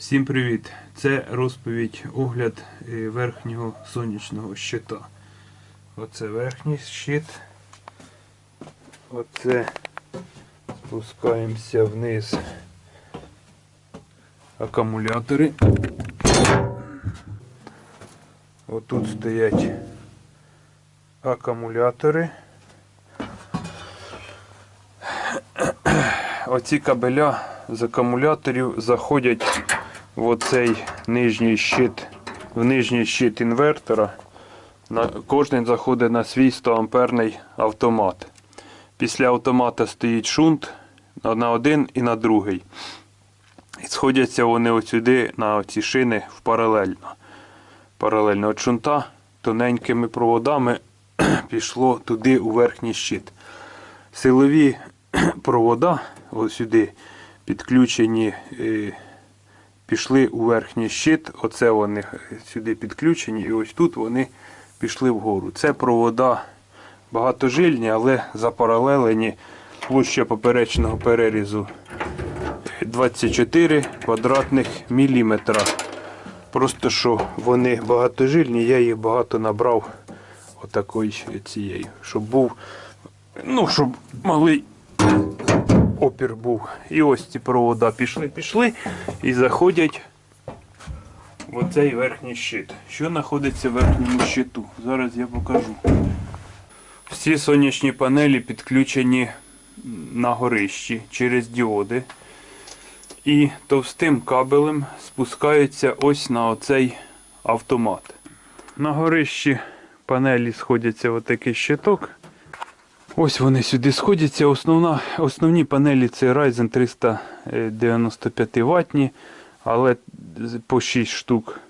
Всім привіт! Це розповідь огляд е, верхнього сонячного щита. Оце верхній щит. Оце спускаємося вниз. Акумулятори. Отут стоять акумулятори. Оці кабеля з акумуляторів заходять в оцей нижній щит, в нижній щит інвертора. На, кожен заходить на свій 100 амперний автомат. Після автомата стоїть шунт на один і на другий. І сходяться вони от сюди на ці шини в паралельно. Паралельно від шунта тоненькими проводами пішло туди у верхній щит. Силові провода ось сюди підключені, е, пішли у верхній щит. Оце вони сюди підключені, і ось тут вони пішли вгору. Це провода багатожильні, але запаралелені площа поперечного перерізу 24 квадратних міліметра. Просто що вони багатожильні, я їх багато набрав отакої цієї, щоб був, ну, щоб малий опір був. І ось ці провода пішли, пішли і заходять в оцей верхній щит. Що знаходиться в верхньому щиту? Зараз я покажу. Всі сонячні панелі підключені на горищі через діоди. І товстим кабелем спускаються ось на оцей автомат. На горищі панелі сходяться отакий щиток. Ось вони сюди сходяться. Основна, основні панелі це Ryzen 395 ватні, але по 6 штук.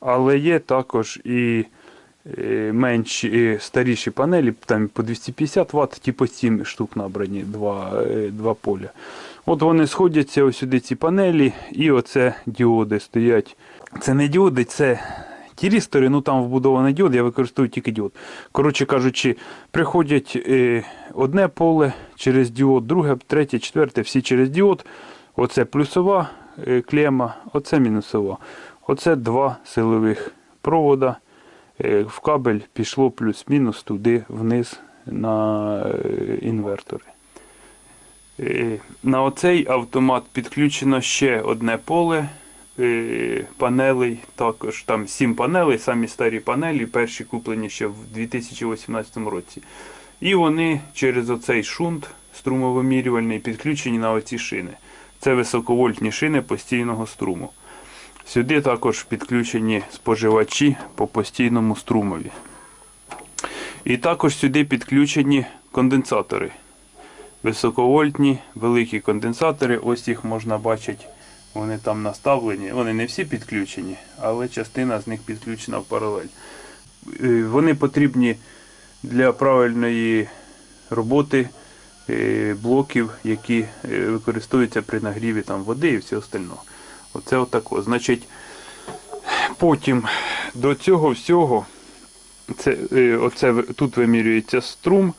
Але є також і е, менші, і старіші панелі, там по 250 Вт, ті по 7 штук набрані, два, е, два поля. От вони сходяться ось сюди ці панелі, і оце діоди стоять. Це не діоди, це тірістори, ну там вбудований діод, я використовую тільки діод. Коротше кажучи, приходять е, одне поле через діод, друге, третє, четверте, всі через діод. Оце плюсова е, клема, оце мінусова. Оце два силових провода. Е, в кабель пішло плюс-мінус туди вниз на інвертори. На оцей автомат підключено ще одне поле панелей. Також там 7 панелей, самі старі панелі, перші куплені ще в 2018 році. І вони через оцей шунт струмовимірювальний підключені на оці шини. Це високовольтні шини постійного струму. Сюди також підключені споживачі по постійному струмові. І також сюди підключені конденсатори. Високовольтні, великі конденсатори. Ось їх можна бачити. Вони там наставлені. Вони не всі підключені, але частина з них підключена в паралель. Е, Вони потрібні для правильної роботи е, блоків, які е, використовуються при нагріві там, води і все остального. Оце отако. Значить, потім до цього всього, це, оце, тут вимірюється струм,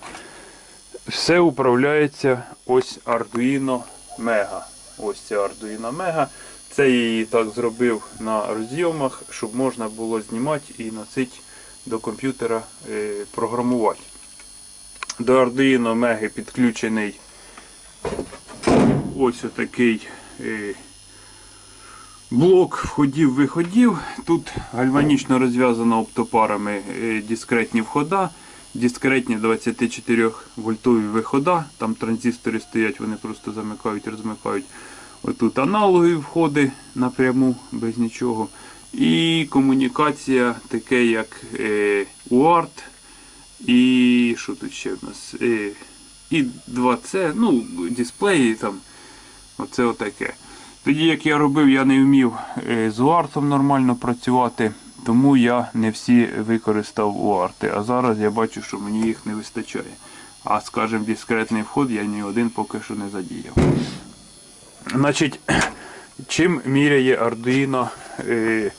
все управляється ось Arduino Mega. Ось це Arduino Mega. Це я її так зробив на розйомах, щоб можна було знімати і носити до комп'ютера е, програмувати. До Arduino Mega підключений ось отакий е, блок входів-виходів. Тут гальванічно розв'язано оптопарами е, дискретні входа, дискретні 24 вольтові вихода. Там транзистори стоять, вони просто замикають, розмикають. Отут аналогові входи напряму, без нічого. І комунікація таке, як е, UART. І що тут ще в нас? Е, і 2C, ну, дисплеї там. Оце отаке. Тоді, як я робив, я не вмів е, з UART нормально працювати, тому я не всі використав UART. А зараз я бачу, що мені їх не вистачає. А скажімо, дискретний вход я ні один поки що не задіяв. Значить, чим міряє Arduino е,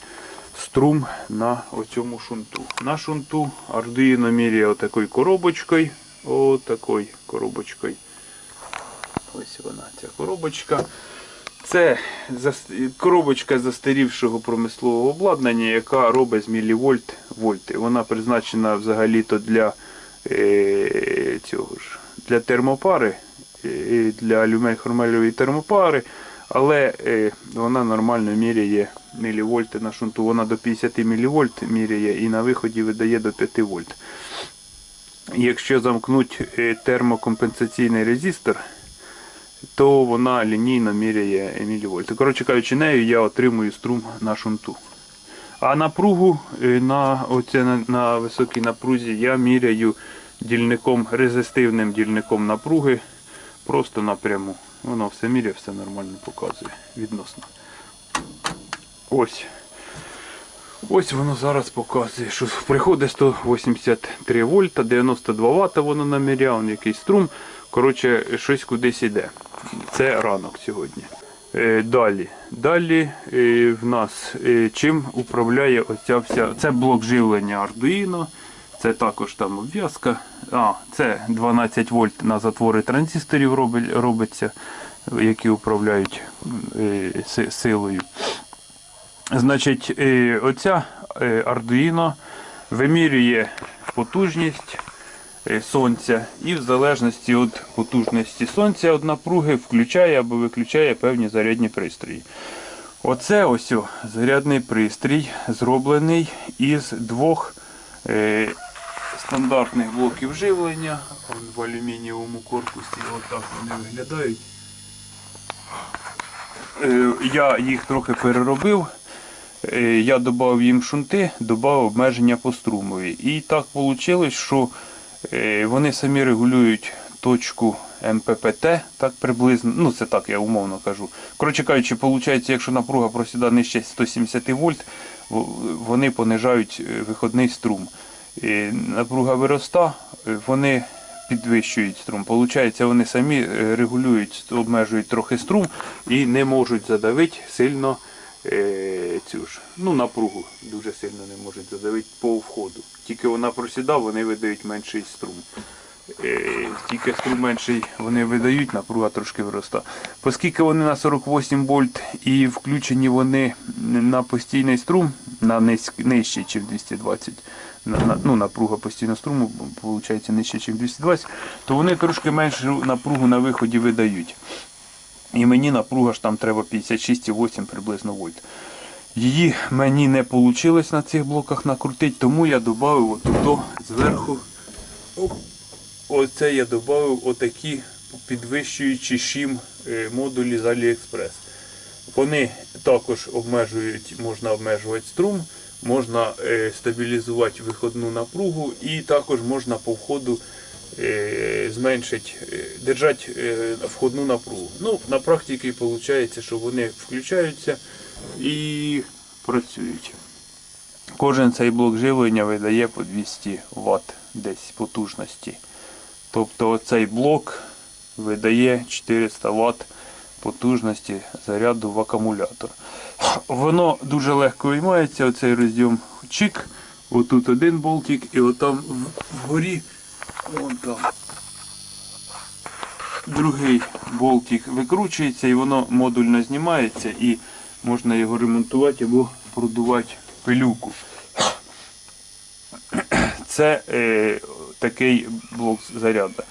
струм на оцьому шунту? На шунту Arduino міряє отакою коробочкою. Отакою коробочкою. Ось вона, ця коробочка. Це коробочка застарівшого промислового обладнання, яка робить з мілівольт вольти. Вона призначена взагалі-то для е, для термопари, е, для алюмель-хромельової термопари, але е, вона нормально міряє мілівольти на шунту. Вона до 50 мілівольт міряє і на виході видає до 5 вольт. Якщо замкнуть е, термокомпенсаційний резистор, то вона лінійно міряє мілівольти. Коротше кажучи, нею я отримую струм на шунту. А напругу е, на, оце, на, на високій напрузі я міряю дільником, резистивним дільником напруги просто напряму. Воно все міряє, все нормально показує відносно. Ось. Ось воно зараз показує, що приходить 183 вольта, 92 Вт воно наміряє, якийсь струм. Коротше, щось кудись іде. Це ранок сьогодні. Е, далі. Далі е, в нас е, чим управляє оця вся. Це блок живлення Arduino. Це також там обв'язка. А, це 12 вольт на затвори транзисторів робиться, які управляють силою. Значить, оця Arduino вимірює потужність сонця і в залежності від потужності сонця від напруги включає або виключає певні зарядні пристрої. Оце ось зарядний пристрій зроблений із двох е, стандартних блоків живлення. В алюмінієвому корпусі отак вони виглядають. Е, Я їх трохи переробив. Е, Я додав їм шунти, додав обмеження по струмові. І так вийшло, що е, вони самі регулюють точку МППТ, так приблизно. Ну, це так, я умовно кажу. Коротше кажучи, виходить, якщо напруга просіда нижче 170 вольт, вони понижають е, виходний струм. Е, Напруга вироста, е, вони підвищують струм. Получається, вони самі е, регулюють, обмежують трохи струм і не можуть задавити сильно е, цю ж ну, напругу. Дуже сильно не можуть задавити по входу. Тільки вона просідає, вони видають менший струм. Е, Тільки струм менший вони видають, напруга трошки виростає. Оскільки вони на 48 вольт і включені вони на постійний струм, на нижчий, ніж 220, на, на, ну, напруга постійного струму, виходить нижче, ніж 220, то вони трошки меншу напругу на виході видають. І мені напруга ж там треба 56,8 приблизно вольт. Її мені не вийшло на цих блоках накрутити, тому я додав отут зверху. Оп, Оце я додав отакі підвищуючі шим е, модулі з AliExpress. Вони також обмежують, можна обмежувати струм, можна е, стабілізувати виходну напругу і також можна по входу е, зменшити, е, держати е, входну напругу. Ну, на практиці виходить, що вони включаються і працюють. Кожен цей блок живлення видає по 200 Вт десь потужності. Тобто оцей блок видає 400 Вт потужності заряду в акумулятор. Воно дуже легко виймається, оцей розйом чик. Отут один болтик і отам вгорі вон там. Другий болтик викручується і воно модульно знімається і можна його ремонтувати або продувати пилюку. Це е, такий блок заряду.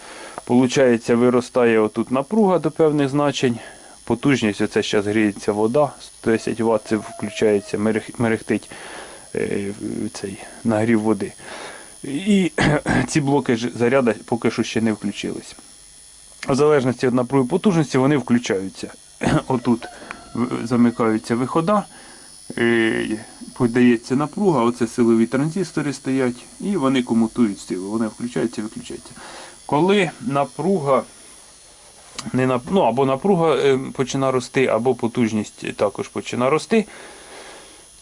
Получається, виростає отут напруга до певних значень. Потужність, оце зараз гріється вода, 110 Вт, це включається, мерех- мерехтить е, цей нагрів води. І ці блоки заряду поки що ще не включились. В залежності від напруги потужності вони включаються. Отут замикаються вихода, е, подається напруга, оце силові транзистори стоять, і вони комутують силу. Вони включаються і виключаються. Коли напруга не нап... ну, або напруга е, починає рости, або потужність також починає рости,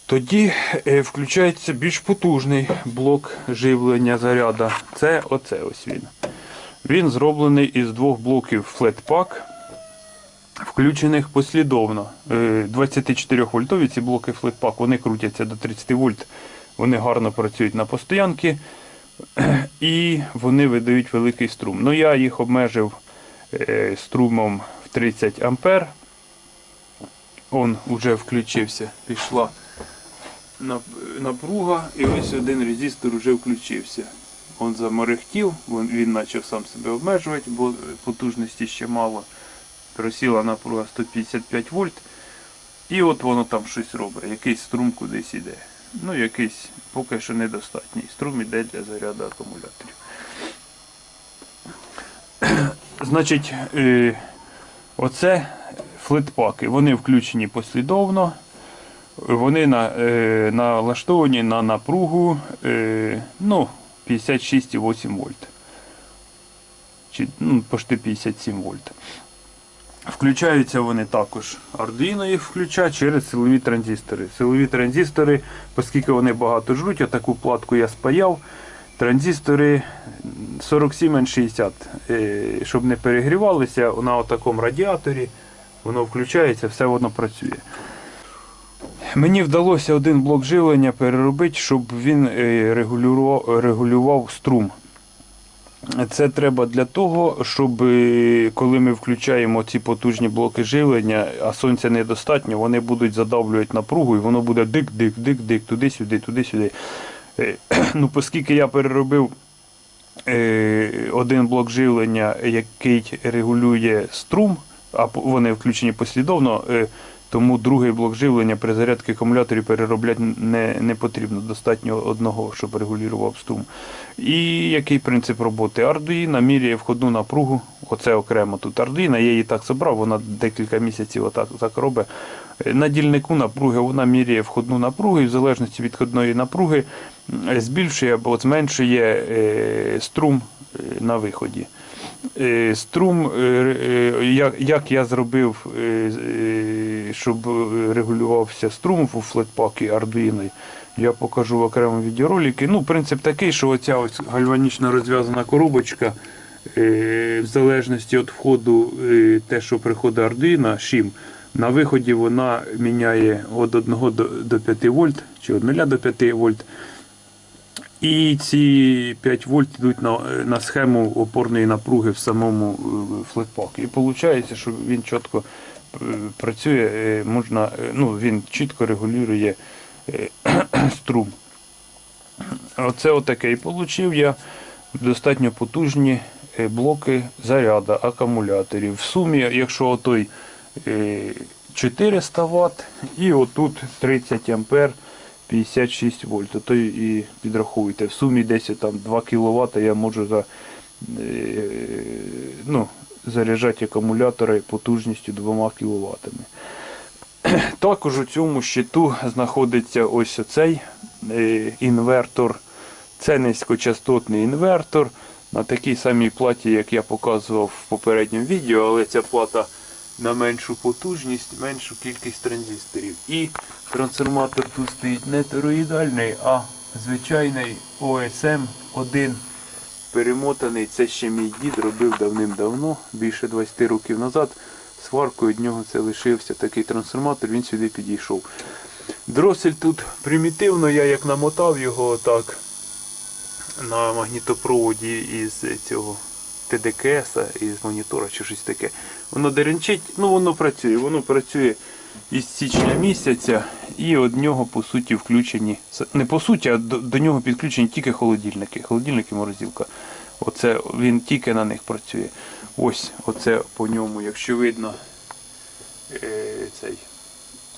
тоді е, включається більш потужний блок живлення заряду. Це оце ось він. Він зроблений із двох блоків Flatpak, включених послідовно. Е, 24 вольтові ці блоки Flatpak, вони крутяться до 30 вольт. Вони гарно працюють на постоянки і вони видають великий струм. Ну я їх обмежив е, струмом в 30 ампер. Он уже включився. Пішла напруга, і ось один резистор вже включився. Он заморехтів, він, він почав сам себе обмежувати, бо потужності ще мало. Просіла напруга 155 вольт. І от воно там щось робить, якийсь струм кудись іде. Ну, якийсь поки що недостатній. Струм іде для заряду акумуляторів. Значить, е, оце флетпаки. Вони включені послідовно. Вони на, е, налаштовані на напругу е, ну, 56,8 вольт. Чи, ну, почти 57 вольт. Включаються вони також Arduino їх включає через силові транзистори. Силові транзистори, оскільки вони багато жруть, таку платку я спаяв. Транзистори 47N60, е, щоб не перегрівалися на такому радіаторі, воно включається, все воно працює. Мені вдалося один блок живлення переробити, щоб він е, регулював, струм. Це треба для того, щоб е, коли ми включаємо ці потужні блоки живлення, а сонця недостатньо, вони будуть задавлювати напругу і воно буде дик-дик-дик-дик, туди-сюди, туди-сюди. Е, Ну, оскільки я переробив один блок живлення, який регулює струм, а вони включені послідовно, тому другий блок живлення при зарядці акумуляторів переробляти не, не потрібно. Достатньо одного, щоб регулював струм. І який принцип роботи? Arduino міряє входну напругу. Оце окремо тут Arduino, я її так собрав, вона декілька місяців отак, так робить. Е, На дільнику напруги вона міряє входну напругу і в залежності від входної напруги збільшує або зменшує е, струм е, на виході. Е, Струм, е, е, як, я зробив, щоб регулювався струм у флетпакі Arduino, я покажу в окремому відеоролику. Ну, принцип такий, що оця ось гальванічно розв'язана коробочка, в залежності від входу, те, що приходить Arduino, шим, на виході вона міняє від 1 до, до 5 вольт, чи від 0 до 5 вольт. І ці 5 вольт йдуть на, на схему опорної напруги в самому е, флетпаку. І виходить, що він чітко е, працює, е, можна, е, ну, він чітко регулює е, струм. Оце отаке і отримав я достатньо потужні е, блоки заряду акумуляторів. В сумі, якщо отой е, 400 Вт і отут 30 ампер 56 вольт, то і підрахуйте. В сумі десь там 2 кВт я можу за, е, ну, заряджати акумулятори потужністю 2 кВт. Також у цьому щиту знаходиться ось оцей е, інвертор. Це низькочастотний інвертор на такій самій платі, як я показував в попередньому відео, але ця плата на меншу потужність, меншу кількість транзисторів. І трансформатор тут стоїть не тороїдальний, а звичайний OSM 1 перемотаний. Це ще мій дід робив давним-давно, більше 20 років назад. Сваркою від нього це лишився такий трансформатор, він сюди підійшов. Дросель тут примітивно, я як намотав його отак на магнітопроводі із цього ТДКС, із монітора чи щось таке. Воно деренчить, ну воно працює, воно працює із січня місяця, і від нього по суті включені. Не по суті, а до, до нього підключені тільки холодильники. Холодильник і морозилка. Оце він тільки на них працює. Ось оце по ньому, якщо видно е, цей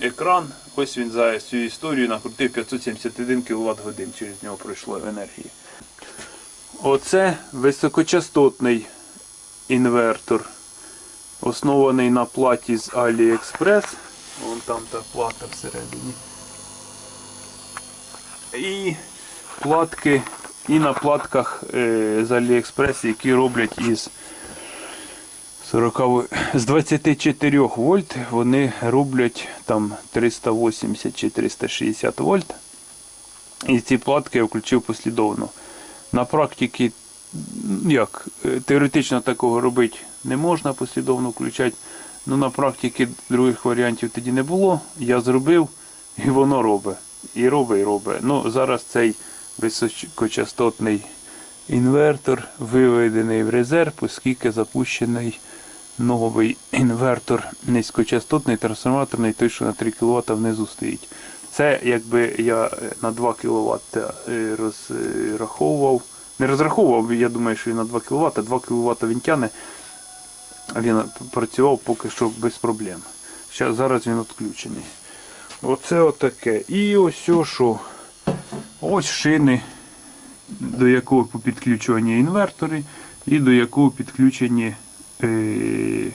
екран, ось він за цю історію накрутив 571 кВт годин, через нього пройшло енергії. Оце високочастотний інвертор, оснований на платі з AliExpress. Вон там та плата всередині. І платки, і на платках е, з AliExpress, які роблять із 40, з 24 вольт, вони роблять там 380 чи 360 вольт. І ці платки я включив послідовно. На практиці, як, е, теоретично такого робити не можна послідовно включати. Ну на практиці других варіантів тоді не було. Я зробив і воно робить. І робить, і робить. Ну, зараз цей високочастотний інвертор виведений в резерв, оскільки запущений новий інвертор низькочастотний трансформаторний, той, що на 3 кВт внизу стоїть. Це якби я е, на 2 кВт розраховував. Не розраховував, я думаю, що і на 2 кВт, 2 кВт він тяне. Він працював поки що без проблем. Щас, зараз він відключений. Оце отаке. І ось що. Ось шини, до якого підключені інвертори і до якого підключені е,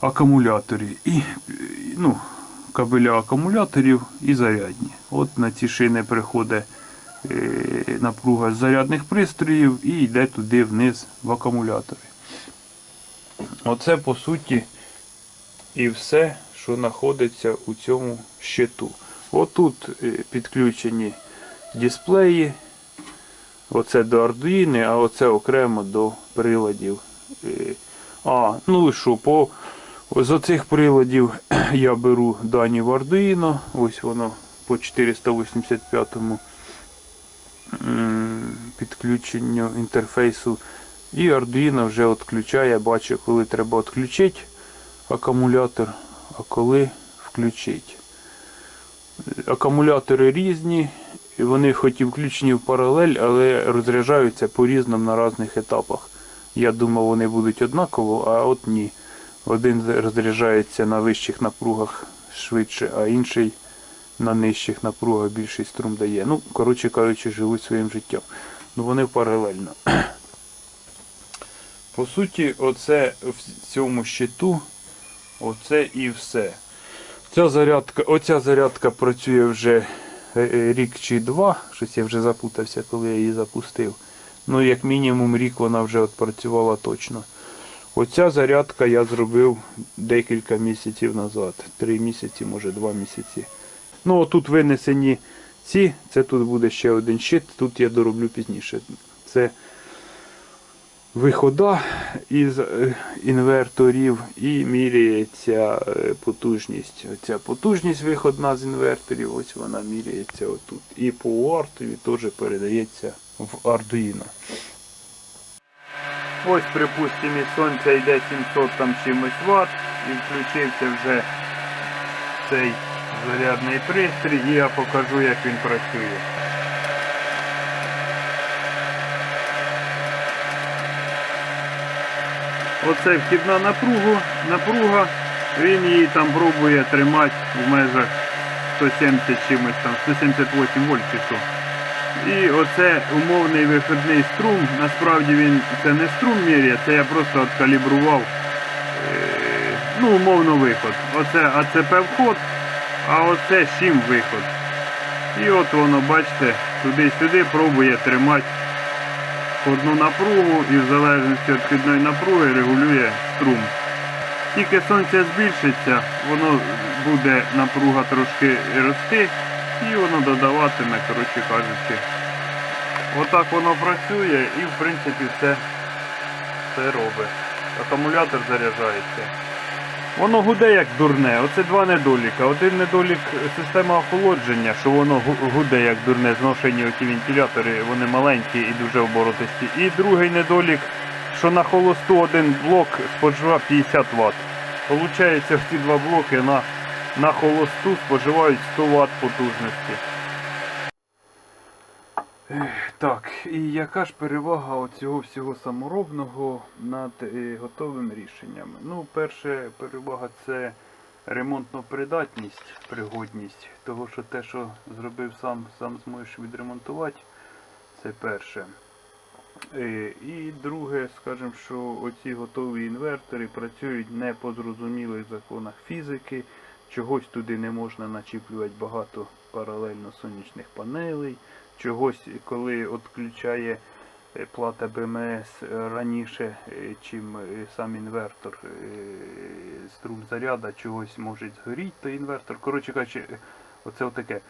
акумулятори. І, е, ну, кабеля акумуляторів і зарядні. От на ці шини приходить е, напруга з зарядних пристроїв і йде туди вниз в акумулятори. Оце по суті і все, що знаходиться у цьому щиту. Отут е, підключені дисплеї. Оце до Arduino, а оце окремо до приладів. Е, А, ну і що, по з оцих приладів я беру дані в Arduino. Ось воно по 485 м, підключенню інтерфейсу. І Arduino вже відключає, бачу, коли треба відключити акумулятор, а коли включити. Акумулятори різні, вони хоч і включені в паралель, але розряджаються по-різному на різних етапах. Я думав, вони будуть однаково, а от ні. Один розряджається на вищих напругах швидше, а інший на нижчих напругах більший струм дає. Ну, коротше кажучи, живуть своїм життям. Ну вони паралельно. По суті, оце в цьому щиту, оце і все. Ця зарядка, оця зарядка працює вже е, е, рік чи два. Щось я вже запутався, коли я її запустив. Ну, як мінімум, рік вона вже працювала точно. Оця зарядка я зробив декілька місяців назад. Три місяці, може два місяці. Ну, отут винесені ці, це тут буде ще один щит, тут я дороблю пізніше. Це вихода із е, інверторів і міряється е, потужність. Оця потужність виходна з інверторів, ось вона міряється отут. І по UART теж передається в Arduino. Ось, припустимо, із сонця йде 700 там чимось ватт і включився вже цей зарядний пристрій і я покажу як він працює. Оце вхідна напруга, напруга, він її там пробує тримати в межах 170 чимось там, 178 вольт чи що. І оце умовний виходний струм. Насправді він це не струм міряє, це я просто откалібрував е, ну, умовно виход. Оце АЦП вход, а оце шим виход. І от воно, бачите, туди-сюди пробує тримати одну напругу і в залежності від вхідної напруги регулює струм. Тільки сонце збільшиться, воно буде напруга трошки рости і воно додаватиме, коротше кажучи. Отак воно працює і в принципі все, все робить. Акумулятор заряджається. Воно гуде як дурне. Оце два недоліка. Один недолік система охолодження, що воно гуде як дурне, зношені оті вентилятори, вони маленькі і дуже оборотисті. І другий недолік, що на холосту один блок споживає 50 Вт. Получається, ці два блоки на, на холосту споживають 100 Вт потужності. Так, і яка ж перевага цього всього саморобного над е, готовим рішенням? Ну, перше перевага це ремонтна придатність, пригодність. Того, що те, що зробив сам, сам зможеш відремонтувати, це перше. Е, І друге, скажімо, що оці готові інвертори працюють не по зрозумілих законах фізики. Чогось туди не можна начіплювати багато паралельно сонячних панелей. Чогось, коли відключає е, плата БМС раніше, е, чим е, сам інвертор е, струм заряда, чогось може згоріти той інвертор. Коротше кажучи, е, оце отаке.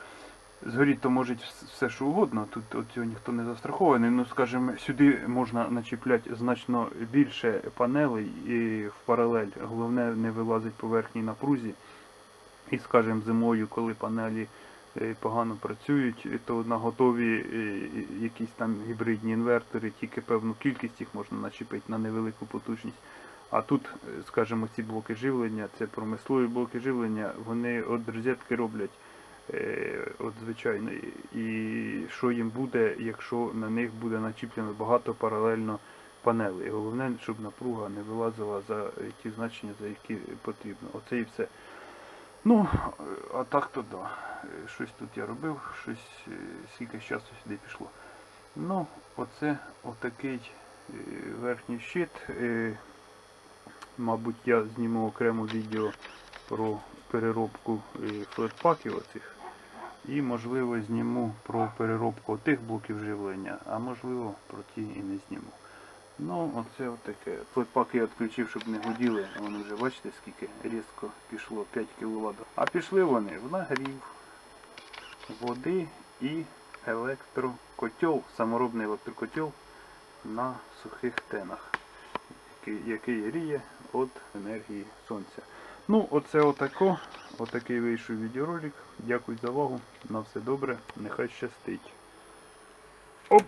Згоріти то може все що угодно, тут от цього ніхто не застрахований. Ну, скажімо, сюди можна начіпляти значно більше панелей і в паралель. Головне не вилазить по верхній напрузі. І, скажімо, зимою, коли панелі е, погано працюють, то на готові е, якісь там гібридні інвертори, тільки певну кількість їх можна начепити на невелику потужність. А тут, е, скажімо, ці блоки живлення, це промислові блоки живлення, вони від розетки роблять от звичайної. І що їм буде, якщо на них буде начіплено багато паралельно панелей. Головне, щоб напруга не вилазила за ті значення, за які потрібно. Оце і все. Ну, а так то да. Щось тут я робив, щось е, скільки часу сюди пішло. Ну, оце отакий е, верхній щит. Е, Мабуть, я зніму окремо відео про переробку флетпаків оцих. І, можливо, зніму про переробку тих блоків живлення, а можливо, про ті і не зніму. Ну, оце отаке. Флетпаки я відключив, щоб не гуділи. Вони вже бачите, скільки різко пішло 5 кВт. А пішли вони в нагрів води і електрокотел, саморобний електрокотел на сухих тенах, який, який ріє від енергії сонця. Ну, оце отако. Отакий вийшов відеоролик. Дякую за увагу. На все добре. Нехай щастить. Оп!